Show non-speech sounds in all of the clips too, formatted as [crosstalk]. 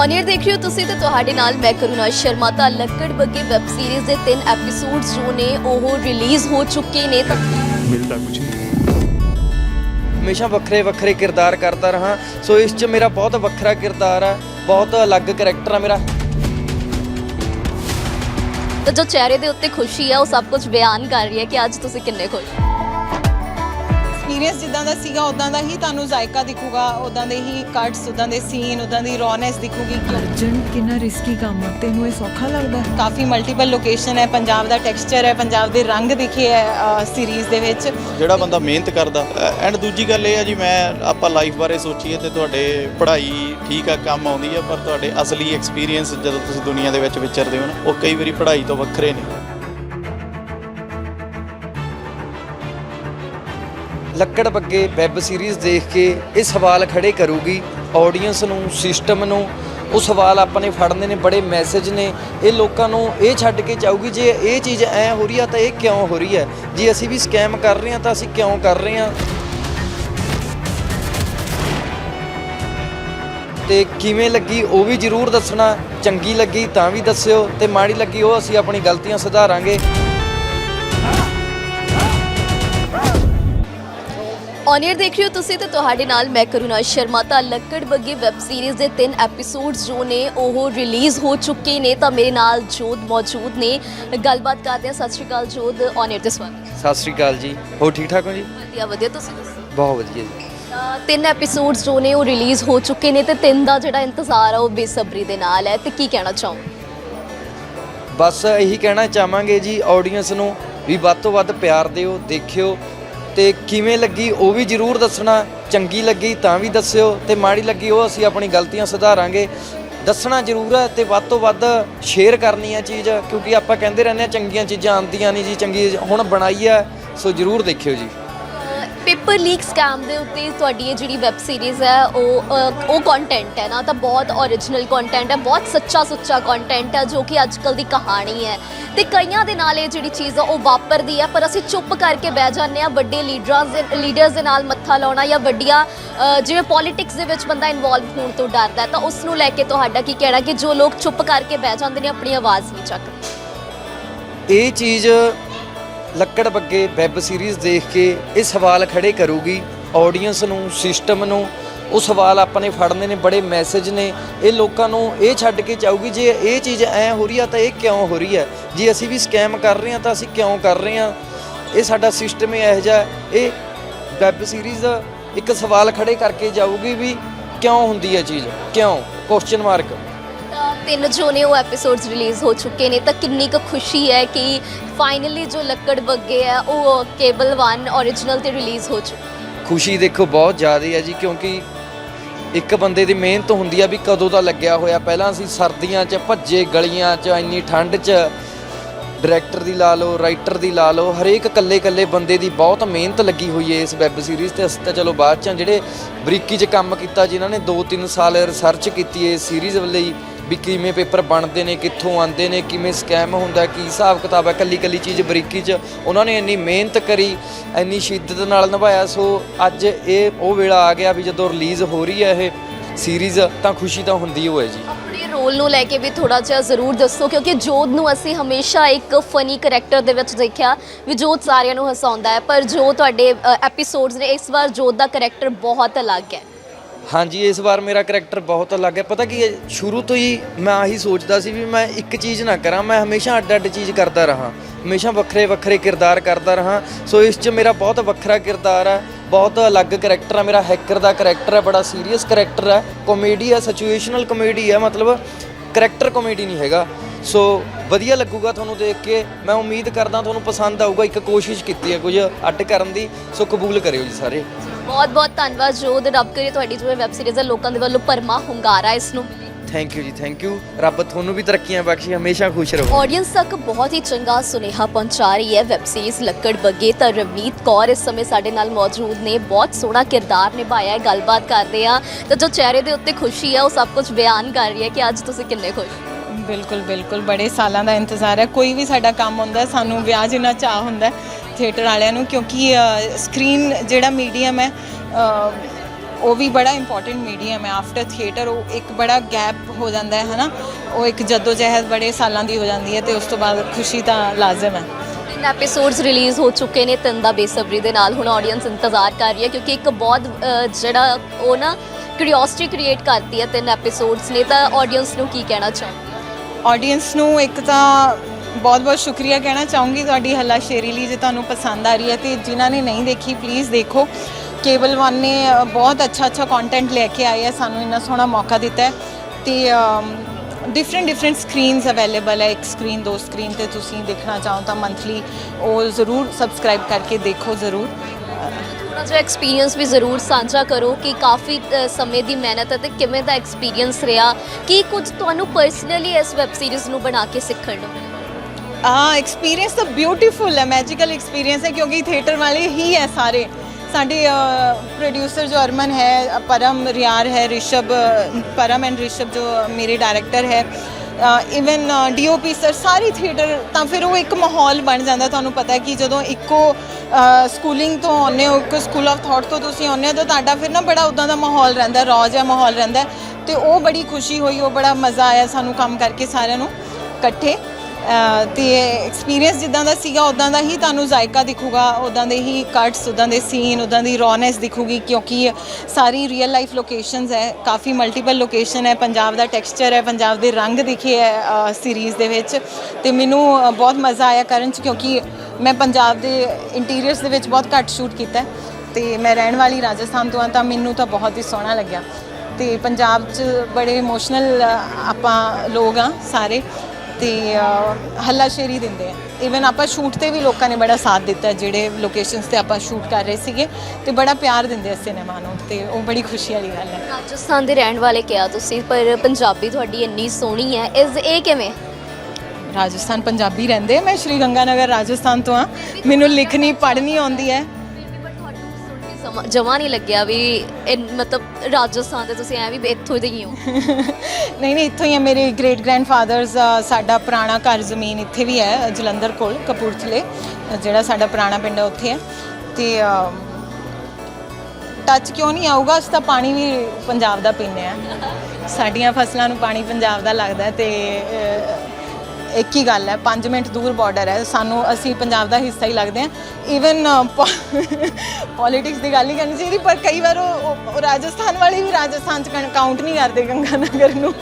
ਔਨੀਅਰ ਦੇਖ ਰਹੇ ਹੋ ਤੁਸੀਂ ਤੇ ਤੁਹਾਡੇ ਨਾਲ ਮੈਂ ਕਰੁਣਾ ਸ਼ਰਮਾ ਤਾਂ ਲੱਕੜ ਬੱਗੇ ਵੈਬ ਸੀਰੀਜ਼ ਦੇ ਤਿੰਨ ਐਪੀਸੋਡਸ ਜੋ ਨੇ ਉਹ ਰਿਲੀਜ਼ ਹੋ ਚੁੱਕੇ ਨੇ ਤਾਂ ਮਿਲਦਾ ਕੁਝ ਨਹੀਂ। ਹਮੇਸ਼ਾ ਵੱਖਰੇ ਵੱਖਰੇ ਕਿਰਦਾਰ ਕਰਦਾ ਰਹਾ। ਸੋ ਇਸ 'ਚ ਮੇਰਾ ਬਹੁਤ ਵੱਖਰਾ ਕਿਰਦਾਰ ਹੈ ਬਹੁਤ ਅਲੱਗ ਕਰੈਕਟਰ ਆ ਮੇਰਾ। ਤਾਂ ਜੋ ਚਿਹਰੇ ਦੇ ਉੱਤੇ ਖੁਸ਼ੀ ਹੈ ਉਹ ਸਭ ਕੁਝ ਬਿਆਨ ਕਰ ਰਹੀ ਹੈ ਕਿ ਅੱਜ ਤੁਸੀਂ ਕਿੰਨੇ ਖੁਸ਼ ਹੋ? ਐਕਸਪੀਰੀਅੰਸ ਜਿੱਦਾਂ ਦਾ ਸੀਗਾ ਉਦਾਂ ਦਾ ਹੀ ਤੁਹਾਨੂੰ ਜ਼ਾਇਕਾ ਦਿਖੂਗਾ ਉਦਾਂ ਦੇ ਹੀ ਕੱਟਸ ਉਦਾਂ ਦੇ ਸੀਨ ਉਦਾਂ ਦੀ ਰੌਨੈਸ ਦਿਖੂਗੀ। ਕਿ ਅਰਜੈਂਟ ਕਿੰਨਾ ਰਿਸਕੀ ਕੰਮ ਆ ਤੈਨੂੰ ਇਹ ਸੌਖਾ ਲੱਗਦਾ? ਕਾਫੀ ਮਲਟੀਪਲ ਲੋਕੇਸ਼ਨ ਹੈ ਪੰਜਾਬ ਦਾ ਟੈਕਸਚਰ ਹੈ ਪੰਜਾਬ ਦੇ ਰੰਗ ਦਿਖੇ ਹੈ ਸੀਰੀਜ਼ ਦੇ ਵਿੱਚ। ਜਿਹੜਾ ਬੰਦਾ ਮਿਹਨਤ ਕਰਦਾ ਐਂਡ ਦੂਜੀ ਗੱਲ ਇਹ ਆ ਜੀ ਮੈਂ ਆਪਾਂ ਲਾਈਫ ਬਾਰੇ ਸੋਚੀਏ ਤੇ ਤੁਹਾਡੇ ਪੜ੍ਹਾਈ ਠੀਕ ਆ ਕੰਮ ਆਉਂਦੀ ਆ ਪਰ ਤੁਹਾਡੇ ਅਸਲੀ ਐਕਸਪੀਰੀਅੰਸ ਜਦੋਂ ਤੁਸੀਂ ਦੁਨੀਆ ਦੇ ਵਿੱਚ ਵਿਚਰਦੇ ਹੋ ਨਾ ਉਹ ਕਈ ਵਾਰੀ ਪੜ੍ਹਾਈ ਤੋਂ ਵੱਖਰੇ ਨੇ। ਲੱਕੜ ਬੱਗੇ ਵੈਬ ਸੀਰੀਜ਼ ਦੇਖ ਕੇ ਇਹ ਸਵਾਲ ਖੜੇ ਕਰੂਗੀ ਆਡੀਅנס ਨੂੰ, ਸਿਸਟਮ ਨੂੰ। ਉਹ ਸਵਾਲ ਆਪਾਂ ਨੇ ਫੜਨੇ ਨੇ, ਬੜੇ ਮੈਸੇਜ ਨੇ। ਇਹ ਲੋਕਾਂ ਨੂੰ ਇਹ ਛੱਡ ਕੇ ਜਾਊਗੀ, ਜੇ ਇਹ ਚੀਜ਼ ਐ ਹੋ ਰਹੀ ਆ ਤਾਂ ਇਹ ਕਿਉਂ ਹੋ ਰਹੀ ਹੈ? ਜੇ ਅਸੀਂ ਵੀ ਸਕੈਮ ਕਰ ਰਹੇ ਹਾਂ ਤਾਂ ਅਸੀਂ ਕਿਉਂ ਕਰ ਰਹੇ ਹਾਂ? ਤੇ ਕਿਵੇਂ ਲੱਗੀ ਉਹ ਵੀ ਜਰੂਰ ਦੱਸਣਾ। ਚੰਗੀ ਲੱਗੀ ਤਾਂ ਵੀ ਦੱਸਿਓ ਤੇ ਮਾੜੀ ਲੱਗੀ ਉਹ ਅਸੀਂ ਆਪਣੀ ਗਲਤੀਆਂ ਸੁਧਾਰਾਂਗੇ। ਔਨੀਅਰ ਦੇਖ ਰਹੇ ਹੋ ਤੁਸੀਂ ਤੇ ਤੁਹਾਡੇ ਨਾਲ ਮੈਂ ਕਰੁਣਾ ਸ਼ਰਮਾ। ਤਾਂ ਲੱਕੜ ਬੱਗੇ ਵੈਬ ਸੀਰੀਜ਼ ਦੇ ਤਿੰਨ ਐਪੀਸੋਡਸ ਜੋ ਨੇ ਉਹ ਰਿਲੀਜ਼ ਹੋ ਚੁੱਕੇ ਨੇ। ਤਾਂ ਮੇਰੇ ਨਾਲ ਜੋਧ ਮੌਜੂਦ ਨੇ। ਗੱਲਬਾਤ ਕਰਦੇ ਹਾਂ। ਸਤਿ ਸ਼੍ਰੀ ਅਕਾਲ ਜੋਧ ਔਨੀਅਰ ਤੇ ਸਵਾਗਤ ਸਤਿ ਸ੍ਰੀ ਅਕਾਲ ਜੀ। ਹੋ ਠੀਕ ਠਾਕ ਹੋ ਜੀ? ਵਧੀਆ ਵਧੀਆ। ਤੁਸੀਂ ਦੱਸੋ? ਬਹੁਤ ਵਧੀਆ ਜੀ। ਤਾਂ ਤਿੰਨ ਐਪੀਸੋਡਸ ਜੋ ਨੇ ਉਹ ਰਿਲੀਜ਼ ਹੋ ਚੁੱਕੇ ਨੇ ਤੇ ਤਿੰਨ ਦਾ ਜਿਹੜਾ ਇੰਤਜ਼ਾਰ ਆ ਉਹ ਬੇਸਬਰੀ ਦੇ ਨਾਲ ਹੈ। ਤੇ ਕੀ ਕਹਿਣਾ ਚਾਹੋ ਬਸ ਇਹੀ ਕਹਿਣਾ ਚਾਹਾਂਗੇ ਜੀ ਆਡੀਅנס ਨੂੰ ਵੀ ਵੱਧ ਤੋਂ ਵੱਧ ਪਿਆਰ ਦਿਓ ਦੇਖਿਓ। ਤੇ ਕਿਵੇਂ ਲੱਗੀ ਉਹ ਵੀ ਜਰੂਰ ਦੱਸਣਾ। ਚੰਗੀ ਲੱਗੀ ਤਾਂ ਵੀ ਦੱਸਿਓ ਤੇ ਮਾੜੀ ਲੱਗੀ ਉਹ ਅਸੀਂ ਆਪਣੀ ਗਲਤੀਆਂ ਸੁਧਾਰਾਂਗੇ। ਦੱਸਣਾ ਜ਼ਰੂਰ ਹੈ ਤੇ ਵੱਧ ਤੋਂ ਵੱਧ ਸ਼ੇਅਰ ਕਰਨੀ ਹੈ ਚੀਜ਼, ਕਿਉਂਕਿ ਆਪਾਂ ਕਹਿੰਦੇ ਰਹਿੰਦੇ ਆ ਚੰਗੀਆਂ ਚੀਜ਼ਾਂ ਆਉਂਦੀਆਂ ਨਹੀਂ ਜੀ, ਚੰਗੀ ਹੁਣ ਬਣਾਈ ਹੈ, ਸੋ ਜਰੂਰ ਦੇਖਿਓ ਜੀ। ਪੇਪਰ ਲੀਕ ਸਕੈਮ ਦੇ ਉੱਤੇ ਤੁਹਾਡੀ ਇਹ ਜਿਹੜੀ ਵੈਬ ਸੀਰੀਜ਼ ਹੈ ਉਹ ਅ, ਉਹ ਕੰਟੈਂਟ ਹੈ ਨਾ ਤਾਂ ਬਹੁਤ origignal ਕੰਟੈਂਟ ਹੈ ਬਹੁਤ ਸੱਚਾ ਸੁੱਚਾ ਕੰਟੈਂਟ ਹੈ ਜੋ ਕਿ ਅੱਜਕੱਲ ਦੀ ਕਹਾਣੀ ਹੈ। ਤੇ ਕਈਆਂ ਦੇ ਨਾਲ ਇਹ ਜਿਹੜੀ ਚੀਜ਼ ਆ ਉਹ ਵਾਪਰਦੀ ਹੈ ਪਰ ਅਸੀਂ ਚੁੱਪ ਕਰਕੇ ਬਹਿ ਜਾਂਦੇ ਆ ਵੱਡੇ ਲੀਡਰਾਂ ਦੇ ਲੀਡਰਸ ਦੇ ਨਾਲ ਮੱਥਾ ਲਾਉਣਾ ਜਾਂ ਵੱਡੀਆਂ ਅ, ਜਿਵੇਂ ਪੋਲਿਟਿਕਸ ਦੇ ਵਿੱਚ ਬੰਦਾ ਇਨਵੋਲਵ ਹੋਣ ਤੋਂ ਡਰਦਾ ਹੈ ਤਾਂ ਉਸ ਨੂੰ ਲੈ ਕੇ ਤੁਹਾਡਾ ਕੀ ਕਹਿਣਾ ਕਿ ਜੋ ਲੋਕ ਚੁੱਪ ਕਰਕੇ ਬਹਿ ਜਾਂਦੇ ਨੇ ਆਪਣੀ ਆਵਾਜ਼ ਨਹੀਂ ਚੱਕਦੇ? ਇਹ ਚੀਜ਼ ਲੱਕੜ ਬੱਗੇ ਵੈਬ ਸੀਰੀਜ਼ ਦੇਖ ਕੇ ਇਹ ਸਵਾਲ ਖੜੇ ਕਰੂਗੀ। ਆਡੀਅנס ਨੂੰ, ਸਿਸਟਮ ਨੂੰ, ਉਹ ਸਵਾਲ ਆਪਾਂ ਨੇ ਫੜਨੇ ਨੇ, ਬੜੇ ਮੈਸੇਜ ਨੇ। ਇਹ ਲੋਕਾਂ ਨੂੰ ਇਹ ਛੱਡ ਕੇ ਚਾਹੂਗੀ ਜੇ ਇਹ ਚੀਜ਼ ਐ ਹੋ ਰਹੀ ਆ ਤਾਂ ਇਹ ਕਿਉਂ ਹੋ ਰਹੀ ਹੈ ਜੇ ਅਸੀਂ ਵੀ ਸਕੈਮ ਕਰ ਰਹੇ ਹਾਂ ਤਾਂ ਅਸੀਂ ਕਿਉਂ ਕਰ ਰਹੇ ਹਾਂ ਇਹ ਸਾਡਾ ਸਿਸਟਮ ਹੀ ਇਹੋ ਜਿਹਾ ਇਹ ਵੈਬ ਸੀਰੀਜ਼ ਇੱਕ ਸਵਾਲ ਖੜੇ ਕਰਕੇ ਜਾਊਗੀ ਵੀ ਕਿਉਂ ਹੁੰਦੀ ਹੈ ਚੀਜ਼? ਕਿਉਂ? ਕੁਐਸਚਨ ਮਾਰਕ ਤਾਂ ਤਿੰਨ ਜੋ ਨੇ ਉਹ ਐਪੀਸੋਡਸ ਰਿਲੀਜ਼ ਹੋ ਚੁੱਕੇ ਨੇ ਤਾਂ ਕਿੰਨੀ ਕੁ ਖੁਸ਼ੀ ਹੈ ਕਿ ਫਾਈਨਲੀ ਜੋ ਲੱਕੜ ਬੱਗੇ ਹੈ ਉਹ ਕੇਬਲ 1 origignal ਤੇ ਰਿਲੀਜ਼ ਹੋ ਚੁੱਕੀ ਖੁਸ਼ੀ ਦੇਖੋ ਬਹੁਤ ਜ਼ਿਆਦਾ ਹੈ ਜੀ ਕਿਉਂਕਿ ਇੱਕ ਬੰਦੇ ਦੀ ਮਿਹਨਤ ਹੁੰਦੀ ਆ ਵੀ ਕਦੋਂ ਦਾ ਲੱਗਿਆ ਹੋਇਆ। ਪਹਿਲਾਂ ਅਸੀਂ ਸਰਦੀਆਂ 'ਚ ਭੱਜੇ ਗਲੀਆਂ 'ਚ ਇੰਨੀ ਠੰਡ 'ਚ ਡਾਇਰੈਕਟਰ ਦੀ ਲਾ ਲਓ ਰਾਈਟਰ ਦੀ ਲਾ ਲਓ ਹਰੇਕ ਕੱਲੇ ਕੱਲੇ ਬੰਦੇ ਦੀ ਬਹੁਤ ਮਿਹਨਤ ਲੱਗੀ ਹੋਈ ਹੈ ਇਸ ਵੈਬ ਸੀਰੀਜ਼ ਤੇ। ਅਸੀਂ ਤਾਂ ਚਲੋ ਬਾਅਦ 'ਚ ਹਾਂ, ਜਿਹੜੇ ਬਰੀਕੀ 'ਚ ਕੰਮ ਕੀਤਾ ਜਿਨ੍ਹਾਂ ਨੇ 2-3 ਸਾਲ ਰਿਸਰਚ ਕੀਤੀ ਹੈ ਇਸ ਸੀਰੀਜ਼ ਲਈ ਵੀ ਕਿਵੇਂ ਪੇਪਰ ਬਣਦੇ ਨੇ, ਕਿੱਥੋਂ ਆਉਂਦੇ ਨੇ, ਕਿਵੇਂ ਸਕੈਮ ਹੁੰਦਾ, ਕੀ ਹਿਸਾਬ ਕਿਤਾਬ ਹੈ, ਕੱਲੀ ਕੱਲੀ ਚੀਜ਼ ਬਰੀਕੀ 'ਚ। ਉਹਨਾਂ ਨੇ ਇੰਨੀ ਮਿਹਨਤ ਕਰੀ, ਇੰਨੀ ਸ਼ਿੱਦਤ ਨਾਲ ਨਿਭਾਇਆ, ਸੋ ਅੱਜ ਇਹ ਉਹ ਵੇਲਾ ਆ ਗਿਆ ਵੀ ਜਦੋਂ ਰਿਲੀਜ਼ ਹੋ ਰਹੀ ਹੈ ਇਹ ਸੀਰੀਜ਼ ਤਾਂ ਖੁਸ਼ੀ ਤਾਂ ਹੁੰਦੀ ਹੋਏ ਜੀ। ਆਪਣੇ ਰੋਲ ਨੂੰ ਲੈ ਕੇ ਵੀ ਥੋੜਾ ਜਿਹਾ ਜ਼ਰੂਰ ਦੱਸੋ, ਕਿਉਂਕਿ ਜੋਤ ਨੂੰ ਅਸੀਂ ਹਮੇਸ਼ਾ ਇੱਕ ਫਨੀ ਕੈਰੈਕਟਰ ਦੇ ਵਿੱਚ ਦੇਖਿਆ ਵੀ ਜੋਤ ਸਾਰਿਆਂ ਨੂੰ ਹਸਾਉਂਦਾ ਹੈ, ਪਰ ਜੋ ਤੁਹਾਡੇ ਐਪੀਸੋਡਸ ਨੇ, ਇਸ ਵਾਰ ਜੋਤ ਦਾ ਕੈਰੈਕਟਰ ਬਹੁਤ ਅਲੱਗ ਹੈ। ਹਾਂਜੀ, ਇਸ ਵਾਰ ਮੇਰਾ ਕੈਰੈਕਟਰ ਬਹੁਤ ਅਲੱਗ ਹੈ। ਪਤਾ ਕੀ ਹੈ, ਸ਼ੁਰੂ ਤੋਂ ਹੀ ਮੈਂ ਆਹੀ ਸੋਚਦਾ ਸੀ ਵੀ ਮੈਂ ਇੱਕ ਚੀਜ਼ ਨਾ ਕਰਾਂ, ਮੈਂ ਹਮੇਸ਼ਾ ਅੱਡ-ਅੱਡ ਚੀਜ਼ ਕਰਦਾ ਰਹਾ, ਹਮੇਸ਼ਾ ਵੱਖਰੇ ਵੱਖਰੇ ਕਿਰਦਾਰ ਕਰਦਾ ਰਹਾ। ਸੋ ਇਸ 'ਚ ਮੇਰਾ ਬਹੁਤ ਵੱਖਰਾ ਕਿਰਦਾਰ ਹੈ, ਬਹੁਤ ਅਲੱਗ ਕੈਰੈਕਟਰ ਹੈ, ਮੇਰਾ ਹੈਕਰ ਦਾ ਕੈਰੈਕਟਰ ਹੈ, ਬੜਾ ਸੀਰੀਅਸ ਕੈਰੈਕਟਰ ਹੈ ਕਾਮੇਡੀ ਹੈ ਸਿਚੁਏਸ਼ਨਲ ਕਾਮੇਡੀ ਹੈ, ਮਤਲਬ ਕੈਰੈਕਟਰ ਕਾਮੇਡੀ ਨਹੀਂ ਹੈਗਾ। ਸੋ ਵਧੀਆ ਲੱਗੂਗਾ ਤੁਹਾਨੂੰ ਦੇਖ ਕੇ, ਮੈਂ ਉਮੀਦ ਕਰਦਾ ਤੁਹਾਨੂੰ ਪਸੰਦ ਆਊਗਾ, ਇੱਕ ਕੋਸ਼ਿਸ਼ ਕੀਤੀ ਹੈ ਕੁਝ ਅੱਡ ਕਰਨ ਦੀ, ਸੋ ਕਬੂਲ ਕਰਿਓ ਜੀ ਸਾਰੇ। ਬਹੁਤ ਬਹੁਤ ਧੰਨਵਾਦ ਜੋਤ ਰੱਬ ਕਰੇ ਤੁਹਾਡੀ ਜੋ ਵੈਬ ਸੀਰੀਜ਼ ਹੈ ਲੋਕਾਂ ਦੇ ਵੱਲੋਂ ਪਰਮਾ ਹੁੰਗਾਰਾ ਇਸ ਨੂੰ। ਮਿਲੇ ਥੈਂਕ ਯੂ ਜੀ ਥੈਂਕ ਯੂ ਰੱਬ ਤੁਹਾਨੂੰ ਵੀ ਤਰੱਕੀਆਂ ਬਖਸ਼ੇ ਹਮੇਸ਼ਾ ਖੁਸ਼ ਰਹੋ। ਆਡੀਅנס ਤੱਕ ਬਹੁਤ ਹੀ ਚੰਗਾ ਸੁਨੇਹਾ ਪਹੁੰਚਾ ਰਹੀ ਹੈ ਵੈਬ ਸੀਰੀਜ਼ ਲੱਕੜ ਬੱਗੇ ਤਾਂ ਰਵਨੀਤ ਕੌਰ ਇਸ ਸਮੇਂ ਸਾਡੇ ਨਾਲ ਮੌਜੂਦ ਨੇ ਬਹੁਤ ਸੋਹਣਾ ਕਿਰਦਾਰ ਨਿਭਾਇਆ ਹੈ ਗੱਲਬਾਤ ਕਰਦੇ ਆ ਤਾਂ ਜੋ ਚਿਹਰੇ ਦੇ ਉੱਤੇ ਖੁਸ਼ੀ ਹੈ ਉਹ ਸਭ ਕੁਝ ਬਿਆਨ ਕਰ ਰਹੀ ਹੈ ਕਿ ਅੱਜ ਤੁਸੀਂ ਕਿੰਨੇ ਖੁਸ਼? ਹੋ। ਬਿਲਕੁਲ ਬਿਲਕੁਲ। ਬੜੇ ਸਾਲਾਂ ਦਾ ਇੰਤਜ਼ਾਰ ਹੈ। ਕੋਈ ਵੀ ਸਾਡਾ ਕੰਮ ਹੁੰਦਾ ਹੈ, ਸਾਨੂੰ ਵਿਆਹ ਜਿੰਨਾ ਚਾਹ ਹੁੰਦਾ ਥੀਏਟਰ ਵਾਲਿਆਂ ਨੂੰ ਕਿਉਂਕਿ ਸਕਰੀਨ ਜਿਹੜਾ ਮੀਡੀਅਮ ਹੈ ਉਹ ਵੀ ਬੜਾ ਇੰਪੋਰਟੈਂਟ ਮੀਡੀਅਮ ਹੈ। ਆਫਟਰ ਥੀਏਟਰ ਉਹ ਇੱਕ ਬੜਾ ਗੈਪ ਹੋ ਜਾਂਦਾ ਹੈ ਨਾ ਉਹ ਇੱਕ ਜਦੋ ਜਹਿਦ ਬੜੇ ਸਾਲਾਂ ਦੀ ਹੋ ਜਾਂਦੀ ਹੈ ਤੇ ਉਸ ਤੋਂ ਬਾਅਦ ਖੁਸ਼ੀ ਤਾਂ ਲਾਜ਼ਮ ਹੈ। ਤਿੰਨ ਐਪੀਸੋਡਸ ਰਿਲੀਜ਼ ਹੋ ਚੁੱਕੇ ਨੇ ਤਿੰਨ ਦਾ ਬੇਸਬਰੀ ਦੇ ਨਾਲ। ਹੁਣ ਆਡੀਅנס ਇੰਤਜ਼ਾਰ ਕਰ ਰਹੀ ਹੈ ਕਿਉਂਕਿ ਇੱਕ ਬਹੁਤ ਜਿਹੜਾ ਉਹ ਨਾ ਕਿਉਰਿਓਸਿਟੀ ਕ੍ਰੀਏਟ ਕਰਦੀ ਹੈ ਤਿੰਨ ਐਪੀਸੋਡਸ ਨੇ। ਤਾਂ ਆਡੀਅנס ਨੂੰ ਕੀ ਕਹਿਣਾ ਚਾਹੁੰਦੇ ਆਡੀਅנס ਨੂੰ ਇੱਕ ਤਾਂ ਬਹੁਤ-ਬਹੁਤ ਸ਼ੁਕਰੀਆ ਕਹਿਣਾ ਚਾਹੂੰਗੀ ਤੁਹਾਡੀ ਹੱਲਾਸ਼ੇਰੀ ਲਈ ਜੇ ਤੁਹਾਨੂੰ ਪਸੰਦ ਆ ਰਹੀ ਹੈ ਤੇ ਜਿਨ੍ਹਾਂ ਨੇ ਨਹੀਂ ਦੇਖੀ ਪਲੀਜ਼ ਦੇਖੋ। ਕੇਬਲ 1 ਨੇ ਬਹੁਤ ਅੱਛਾ-ਅੱਛਾ ਕੰਟੈਂਟ ਲੈ ਕੇ ਆਏ ਹੈ ਸਾਨੂੰ ਇੰਨਾ ਸੋਹਣਾ ਮੌਕਾ ਦਿੱਤਾ ਹੈ। ਤੇ ਡਿਫਰੈਂਟ ਡਿਫਰੈਂਟ ਸਕਰੀਨਸ ਅਵੇਲੇਬਲ ਹੈ, ਇੱਕ ਸਕਰੀਨ ਦੋ ਸਕਰੀਨ ਤੇ ਤੁਸੀਂ ਦੇਖਣਾ ਚਾਹੋ ਤਾਂ ਮੰਥਲੀ ਉਹ ਜ਼ਰੂਰ ਸਬਸਕ੍ਰਾਈਬ ਕਰਕੇ ਦੇਖੋ ਜ਼ਰੂਰ। ਥੋੜਾ ਜਿਹਾ ਐਕਸਪੀਰੀਅੰਸ ਵੀ ਜ਼ਰੂਰ ਸਾਂਝਾ ਕਰੋ ਕਿ ਕਾਫੀ ਸਮੇਂ ਦੀ ਮਿਹਨਤ ਅਤੇ ਕਿਵੇਂ ਦਾ ਐਕਸਪੀਰੀਅੰਸ ਰਿਹਾ, ਕੀ ਕੁਝ ਤੁਹਾਨੂੰ ਪਰਸਨਲੀ ਇਸ ਵੈਬ ਸੀਰੀਜ਼ ਨੂੰ ਬਣਾ ਕੇ ਸਿੱਖਣ ਨੂੰ ਮਿਲਿਆ ਐਕਸਪੀਰੀਅੰਸ ਤਾਂ ਬਿਊਟੀਫੁਲ ਹੈ ਮੈਜੀਕਲ ਐਕਸਪੀਰੀਅੰਸ ਹੈ, ਕਿਉਂਕਿ ਥੀਏਟਰ ਵਾਲੇ ਹੀ ਹੈ ਸਾਰੇ। ਸਾਡੇ ਪ੍ਰੋਡਿਊਸਰ ਜੋ ਅਰਮਨ ਹੈ, ਪਰਮ ਰਿਆਰ ਹੈ, ਰਿਸ਼ਭ, ਪਰਮ ਐਂਡ ਰਿਸ਼ਭ ਜੋ ਮੇਰੇ ਡਾਇਰੈਕਟਰ ਹੈ ਇਵਨ ਡੀਓਪੀ ਸਰ ਸਾਰੀ ਥੀਏਟਰ ਤਾਂ ਫਿਰ ਉਹ ਇੱਕ ਮਾਹੌਲ ਬਣ ਜਾਂਦਾ, ਤੁਹਾਨੂੰ ਪਤਾ ਕਿ ਜਦੋਂ ਇੱਕੋ ਸਕੂਲਿੰਗ ਤੋਂ ਆਉਂਦੇ ਹੋ, ਇੱਕੋ ਸਕੂਲ ਆਫ ਥਾਟ ਤੋਂ ਤੁਸੀਂ ਆਉਂਦੇ ਹੋ, ਤਾਂ ਤੁਹਾਡਾ ਫਿਰ ਨਾ ਬੜਾ ਉਦਾਂ ਦਾ ਮਾਹੌਲ ਰਹਿੰਦਾ, ਰੌਜ ਜਿਹਾ ਮਾਹੌਲ ਰਹਿੰਦਾ ਤੇ ਉਹ ਬੜੀ ਖੁਸ਼ੀ ਹੋਈ, ਉਹ ਬੜਾ ਮਜ਼ਾ ਆਇਆ ਸਾਨੂੰ ਕੰਮ ਕਰਕੇ ਸਾਰਿਆਂ ਨੂੰ ਇਕੱਠੇ। ਤੇ ਐਕਸਪੀਰੀਅੰਸ ਜਿੱਦਾਂ ਦਾ ਸੀਗਾ ਉਦਾਂ ਦਾ ਹੀ ਤੁਹਾਨੂੰ ਜ਼ਾਇਕਾ ਦਿਖੂਗਾ ਉਦਾਂ ਦੇ ਹੀ ਕਟਸ ਉਦਾਂ ਦੇ ਸੀਨ ਉਦਾਂ ਦੀ ਰੌਨੈਸ ਦਿਖੂਗੀ, ਕਿਉਂਕਿ ਸਾਰੀ ਰੀਅਲ ਲਾਈਫ ਲੋਕੇਸ਼ਨਸ ਹੈ, ਕਾਫੀ ਮਲਟੀਪਲ ਲੋਕੇਸ਼ਨ ਹੈ, ਪੰਜਾਬ ਦਾ ਟੈਕਸਚਰ ਹੈ, ਪੰਜਾਬ ਦੇ ਰੰਗ ਦਿਖੇ ਹੈ ਸੀਰੀਜ਼ ਦੇ ਵਿੱਚ। ਤੇ ਮੈਨੂੰ ਬਹੁਤ ਮਜ਼ਾ ਆਇਆ ਕਰਨ ਚ, ਕਿਉਂਕਿ ਮੈਂ ਪੰਜਾਬ ਦੇ ਇੰਟੀਰੀਅਰਸ ਦੇ ਵਿੱਚ ਬਹੁਤ ਘੱਟ ਸ਼ੂਟ ਕੀਤਾ। ਹੈ ਤੇ ਮੈਂ ਰਹਿਣ ਵਾਲੀ ਰਾਜਸਥਾਨ ਤੋਂ ਹਾਂ, ਤਾਂ ਮੈਨੂੰ ਤਾਂ ਬਹੁਤ ਹੀ ਸੋਹਣਾ ਲੱਗਿਆ। ਤੇ ਪੰਜਾਬ 'ਚ ਬੜੇ ਇਮੋਸ਼ਨਲ ਆਪਾਂ ਲੋਕ ਆ ਸਾਰੇ। ਤੇ ਹੱਲਾਸ਼ੇਰੀ ਦਿੰਦੇ ਆ। ਇਵਨ ਆਪਾਂ ਸ਼ੂਟ ਤੇ ਵੀ ਲੋਕਾਂ ਨੇ ਬੜਾ ਸਾਥ ਦਿੱਤਾ ਜਿਹੜੇ ਲੋਕੇਸ਼ਨਸ ਤੇ ਆਪਾਂ ਸ਼ੂਟ ਕਰ ਰਹੇ ਸੀਗੇ ਤੇ ਬੜਾ ਪਿਆਰ ਦਿੰਦੇ ਆ ਸਿਨੇਮਾ ਨੂੰ ਤੇ ਉਹ ਬੜੀ ਖੁਸ਼ੀ ਵਾਲੀ ਗੱਲ ਹੈ। ਰਾਜਸਥਾਨ ਦੇ ਰਹਿਣ ਵਾਲੇ ਕਿਹਾ ਤੁਸੀਂ ਪਰ ਪੰਜਾਬੀ ਤੁਹਾਡੀ ਇੰਨੀ ਸੋਹਣੀ ਹੈ ਇਸ ਇਹ ਕਿਵੇਂ? ਰਾਜਸਥਾਨ ਪੰਜਾਬੀ ਰਹਿੰਦੇ। ਮੈਂ ਸ਼੍ਰੀ ਗੰਗਾਨਗਰ ਰਾਜਸਥਾਨ ਤੋਂ ਆ ਮੈਨੂੰ ਲਿਖਣੀ ਪੜ੍ਹਨੀ ਆਉਂਦੀ ਹੈ। ਸਮਾਂ ਜਮਾ ਨਹੀਂ ਲੱਗਿਆ ਵੀ ਇਹ ਮਤਲਬ ਰਾਜਸਥਾਨ ਦੇ ਤੁਸੀਂ ਐ ਵੀ ਇੱਥੋਂ ਦੇ ਹੀ ਹੋ। [laughs] ਨਹੀਂ ਨਹੀਂ ਇੱਥੋਂ ਹੀ ਹੈ ਮੇਰੇ ਗ੍ਰੇਟ ਗ੍ਰੈਂਡਫਾਦਰਸ ਸਾਡਾ ਪੁਰਾਣਾ ਘਰ ਜ਼ਮੀਨ ਇੱਥੇ ਵੀ ਹੈ ਜਲੰਧਰ ਕੋਲ ਕਪੂਰਥਲੇ ਅ, ਜਿਹੜਾ ਸਾਡਾ ਪੁਰਾਣਾ ਪਿੰਡ ਹੈ ਉੱਥੇ ਹੈ। ਤੇ ਟੱਚ ਕਿਉਂ ਨਹੀਂ ਆਊਗਾ? ਅਸੀਂ ਤਾਂ ਪਾਣੀ ਵੀ ਪੰਜਾਬ ਦਾ ਪੀਂਦੇ ਆ ਸਾਡੀਆਂ ਫਸਲਾਂ ਨੂੰ ਪਾਣੀ ਪੰਜਾਬ ਦਾ ਲੱਗਦਾ ਹੈ ਤੇ ਅ, ਇੱਕ ਹੀ ਗੱਲ ਹੈ 5 ਮਿੰਟ ਦੂਰ ਬਾਰਡਰ ਹੈ। ਸਾਨੂੰ, ਅਸੀਂ ਪੰਜਾਬ ਦਾ ਹਿੱਸਾ ਹੀ ਲੱਗਦੇ ਆ ਇਵਨ ਪੋਲਿਟਿਕਸ ਦੀ ਗੱਲ ਨਹੀਂ ਕਰਨੀ ਚਾਹੀਦੀ, ਪਰ ਕਈ ਵਾਰ ਉਹ ਰਾਜਸਥਾਨ ਵਾਲੇ ਵੀ ਰਾਜਸਥਾਨ ਚ ਕਾਊਂਟ ਨਹੀਂ ਕਰਦੇ ਗੰਗਾ ਨਗਰ ਨੂੰ।